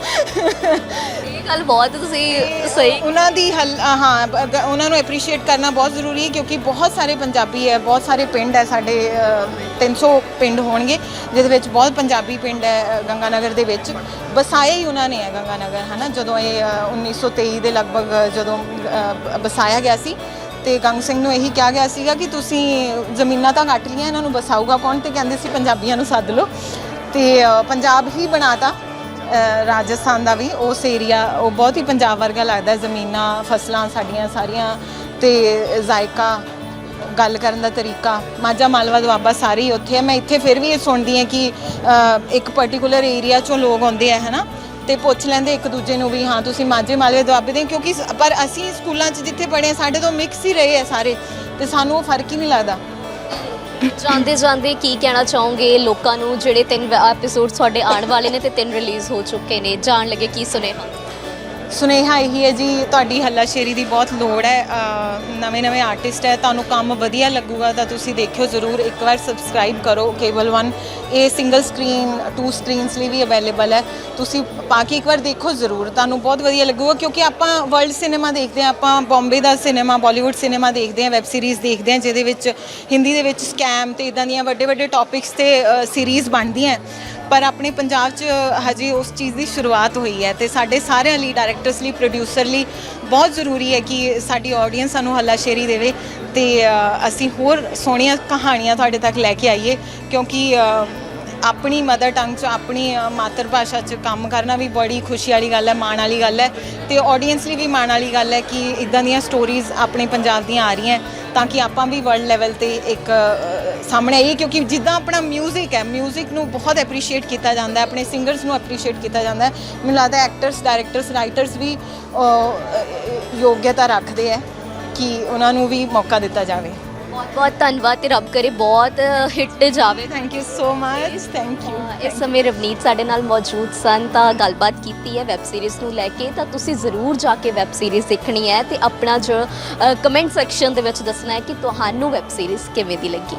ਗੱਲ ਬਹੁਤ ਤੁਸੀਂ ਸਹੀ ਉਹਨਾਂ ਦੀ ਹਲ- ਹਾਂ ਬ- ਉਹਨਾਂ ਨੂੰ ਐਪਰੀਸ਼ੀਏਟ ਕਰਨਾ ਬਹੁਤ ਜ਼ਰੂਰੀ ਹੈ ਕਿਉਂਕਿ ਬਹੁਤ ਸਾਰੇ ਪੰਜਾਬੀ ਹੈ ਬਹੁਤ ਸਾਰੇ ਪਿੰਡ ਹੈ ਸਾਡੇ ਅ, 300 ਪਿੰਡ ਹੋਣਗੇ ਜਿਹਦੇ ਵਿੱਚ ਬਹੁਤ ਪੰਜਾਬੀ ਪਿੰਡ ਹੈ ਅ, ਗੰਗਾਨਗਰ ਦੇ ਵਿੱਚ। ਵਸਾਇਆ ਹੀ ਉਹਨਾਂ ਨੇ ਹੈ ਗੰਗਾਨਗਰ ਹਨਾ? ਜਦੋਂ ਇਹ ਅ, 1923 ਦੇ ਲਗਭਗ ਜਦੋਂ ਅ, ਵਸਾਇਆ ਗਿਆ ਸੀ ਤੇ ਗੰਗ ਸਿੰਘ ਨੂੰ ਇਹੀ ਕਿਹਾ ਗਿਆ ਸੀਗਾ ਕਿ ਤੁਸੀਂ ਜ਼ਮੀਨਾਂ ਤਾਂ ਕੱਟ ਲੀਆਂ ਇਹਨਾਂ ਨੂੰ ਵਸਾਊਗਾ ਕੌਣ? ਤੇ ਕਹਿੰਦੇ ਸੀ ਪੰਜਾਬੀਆਂ ਨੂੰ ਸੱਦ ਲਓ। ਤੇ ਅ, ਪੰਜਾਬ ਹੀ ਬਣਾਤਾ। ਅ, ਰਾਜਸਥਾਨ ਦਾ ਵੀ ਉਸ ਏਰੀਆ ਉਹ ਬਹੁਤ ਹੀ ਪੰਜਾਬ ਵਰਗਾ ਲੱਗਦਾ ਜ਼ਮੀਨਾਂ ਫਸਲਾਂ ਸਾਡੀਆਂ ਸਾਰੀਆਂ ਤੇ ਜ਼ਾਇਕਾ ਗੱਲ ਕਰਨ ਦਾ ਤਰੀਕਾ। ਮਾਝਾ ਮਾਲਵਾ ਦੁਆਬਾ ਸਾਰੇ ਹੀ ਉੱਥੇ ਹੈ ਮੈਂ ਇੱਥੇ ਫਿਰ ਵੀ ਇਹ ਸੁਣਦੀ ਹਾਂ ਕਿ ਇੱਕ ਪਾਰਟਿਕੂਲਰ ਏਰੀਆ ਚੋਂ ਲੋਕ ਆਉਂਦੇ ਆ ਹਨਾ? ਤੇ ਪੁੱਛ ਲੈਂਦੇ ਇੱਕ ਦੂਜੇ ਨੂੰ ਵੀ ਹਾਂ ਤੁਸੀਂ ਮਾਝੇ ਮਾਲਵੇ ਦੁਆਬੇ ਦੇ ਕਿਉਂਕਿ ਪਰ ਅਸੀਂ ਸਕੂਲਾਂ 'ਚ ਜਿੱਥੇ ਪੜ੍ਹੇ ਹਾਂ, ਸਾਡੇ ਤੋਂ ਮਿਕਸ ਹੀ ਰਹੇ ਆ ਸਾਰੇ। ਤੇ ਸਾਨੂੰ ਉਹ ਫ਼ਰਕ ਹੀ ਨਹੀਂ ਲੱਗਦਾ। ਜਾਂਦੇ ਜਾਂਦੇ ਕੀ ਕਹਿਣਾ ਚਾਹੋਗੇ? ਲੋਕਾਂ ਨੂੰ ਜਿਹੜੇ ਤਿੰਨ ਐਪੀਸੋਡ ਤੁਹਾਡੇ ਆਉਣ ਵਾਲੇ ਨੇ ਤੇ ਤਿੰਨ ਰਿਲੀਜ਼ ਹੋ ਚੁੱਕੇ ਨੇ। ਜਾਣ ਲੱਗੇ ਕੀ ਸੁਨੇਹਾ? ਸੁਨੇਹਾ ਇਹੀ ਹੈ ਜੀ, ਤੁਹਾਡੀ ਹੱਲਾਸ਼ੇਰੀ ਦੀ ਬਹੁਤ ਲੋੜ ਹੈ ਨਵੇਂ ਨਵੇਂ ਆਰਟਿਸਟ ਹੈ, ਤੁਹਾਨੂੰ ਕੰਮ ਵਧੀਆ ਲੱਗੂਗਾ ਤਾਂ ਤੁਸੀਂ ਦੇਖਿਓ ਜ਼ਰੂਰ, ਇੱਕ ਵਾਰ ਸਬਸਕ੍ਰਾਈਬ ਕਰੋ ਕੇਬਲ 1 ਇਹ ਸਿੰਗਲ ਸਕਰੀਨ ਟੂ ਸਕਰੀਨਸ ਲਈ ਵੀ ਅਵੇਲੇਬਲ ਹੈ। ਤੁਸੀਂ ਪਾ ਕੇ ਇੱਕ ਵਾਰ ਦੇਖੋ ਜ਼ਰੂਰ, ਤੁਹਾਨੂੰ ਬਹੁਤ ਵਧੀਆ ਲੱਗੂਗਾ ਕਿਉਂਕਿ ਆਪਾਂ ਵਰਲਡ ਸਿਨੇਮਾ ਦੇਖਦੇ ਹਾਂ, ਆਪਾਂ ਬੰਬੇ ਦਾ ਸਿਨੇਮਾ ਬਾਲੀਵੁੱਡ ਸਿਨੇਮਾ ਦੇਖਦੇ ਹਾਂ ਵੈਬ ਸੀਰੀਜ਼ ਦੇਖਦੇ ਹਾਂ, ਜਿਹਦੇ ਵਿੱਚ ਹਿੰਦੀ ਦੇ ਵਿੱਚ ਸਕੈਮ ਤੇ ਇਦਾਂ ਦੀਆਂ ਵੱਡੇ ਵੱਡੇ ਟੌਪਿਕਸ ਤੇ ਸੀਰੀਜ਼ ਬਣਦੀਆਂ ਪਰ ਆਪਣੇ ਪੰਜਾਬ 'ਚ ਹਜੇ ਉਸ ਚੀਜ਼ ਦੀ ਸ਼ੁਰੂਆਤ ਹੋਈ ਹੈ ਤੇ ਸਾਡੇ ਸਾਰਿਆਂ ਲਈ ਡਾਇਰੈਕਟਰਸ ਲਈ ਪ੍ਰੋਡਿਊਸਰ ਲਈ ਬਹੁਤ ਜ਼ਰੂਰੀ ਹੈ ਕਿ ਸਾਡੀ ਆਡੀਅנס ਸਾਨੂੰ ਹੱਲਾਸ਼ੇਰੀ ਦੇਵੇ ਤੇ ਅਸੀਂ ਹੋਰ ਸੋਹਣੀਆਂ ਕਹਾਣੀਆਂ ਤੁਹਾਡੇ ਤੱਕ ਲੈ ਕੇ ਆਈਏ ਕਿਉਂਕਿ ਆਪਣੀ ਮਦਰ ਟੰਗ 'ਚ, ਆਪਣੀ ਮਾਤਰ ਭਾਸ਼ਾ 'ਚ ਕੰਮ ਕਰਨਾ ਵੀ ਬੜੀ ਖੁਸ਼ੀ ਵਾਲੀ ਗੱਲ ਹੈ, ਮਾਣ ਵਾਲੀ ਗੱਲ ਹੈ ਤੇ ਆਡੀਅנס ਲਈ ਵੀ ਮਾਣ ਵਾਲੀ ਗੱਲ ਹੈ ਕਿ ਇਦਾਂ ਦੀਆਂ ਸਟੋਰੀਜ਼ ਆਪਣੇ ਪੰਜਾਬ ਦੀਆਂ ਆ ਰਹੀਆਂ ਤਾਂ ਕਿ ਆਪਾਂ ਵੀ ਵਰਲਡ ਲੈਵਲ ਤੇ ਇੱਕ ਅ, ਸਾਹਮਣੇ ਆਈਏ ਕਿਉਂਕਿ ਜਿੱਦਾਂ ਆਪਣਾ 뮤직 ਹੈ 뮤직 ਨੂੰ ਬਹੁਤ ਐਪਰੀਸ਼ੀਏਟ ਕੀਤਾ ਜਾਂਦਾ ਹੈ ਆਪਣੇ ਸਿੰਗਰਸ ਨੂੰ ਐਪਰੀਸ਼ੀਏਟ ਕੀਤਾ ਜਾਂਦਾ ਹੈ ਮੈਨੂੰ ਲੱਗਦਾ ਐਕਟਰਸ ਡਾਇਰੈਕਟਰਸ ਰਾਈਟਰਸ ਵੀ ਅ, ਅ, ਯੋਗਿਅਤਾ ਰੱਖਦੇ ਹੈ ਕਿ ਉਹਨਾਂ ਨੂੰ ਵੀ ਮੌਕਾ ਦਿੱਤਾ ਜਾਵੇ ਬਹੁਤ ਬਹੁਤ ਧੰਨਵਾਦ ਤੇ ਰੱਬ ਕਰੇ ਬਹੁਤ ਹਿੱਟ ਜਾਵੇ। Thank you so much thank you ਇਸ ਸਮੇਂ ਰਵਨੀਤ ਸਾਡੇ ਨਾਲ ਮੌਜੂਦ ਸਨ ਤਾਂ ਗੱਲਬਾਤ ਕੀਤੀ ਹੈ ਵੈਬ ਸੀਰੀਜ਼ ਨੂੰ ਲੈ ਕੇ ਤਾਂ ਤੁਸੀਂ ਜ਼ਰੂਰ ਜਾ ਕੇ ਵੈਬ ਸੀਰੀਜ਼ ਦੇਖਣੀ ਹੈ ਤੇ ਆਪਣਾ ਜੋ ਕਮੈਂਟ ਸੈਕਸ਼ਨ ਦੇ ਵਿੱਚ ਦੱਸਣਾ ਹੈ ਕਿ ਤੁਹਾਨੂੰ ਵੈਬ ਸੀਰੀਜ਼ ਕਿਵੇਂ ਦੀ ਲੱਗੀ।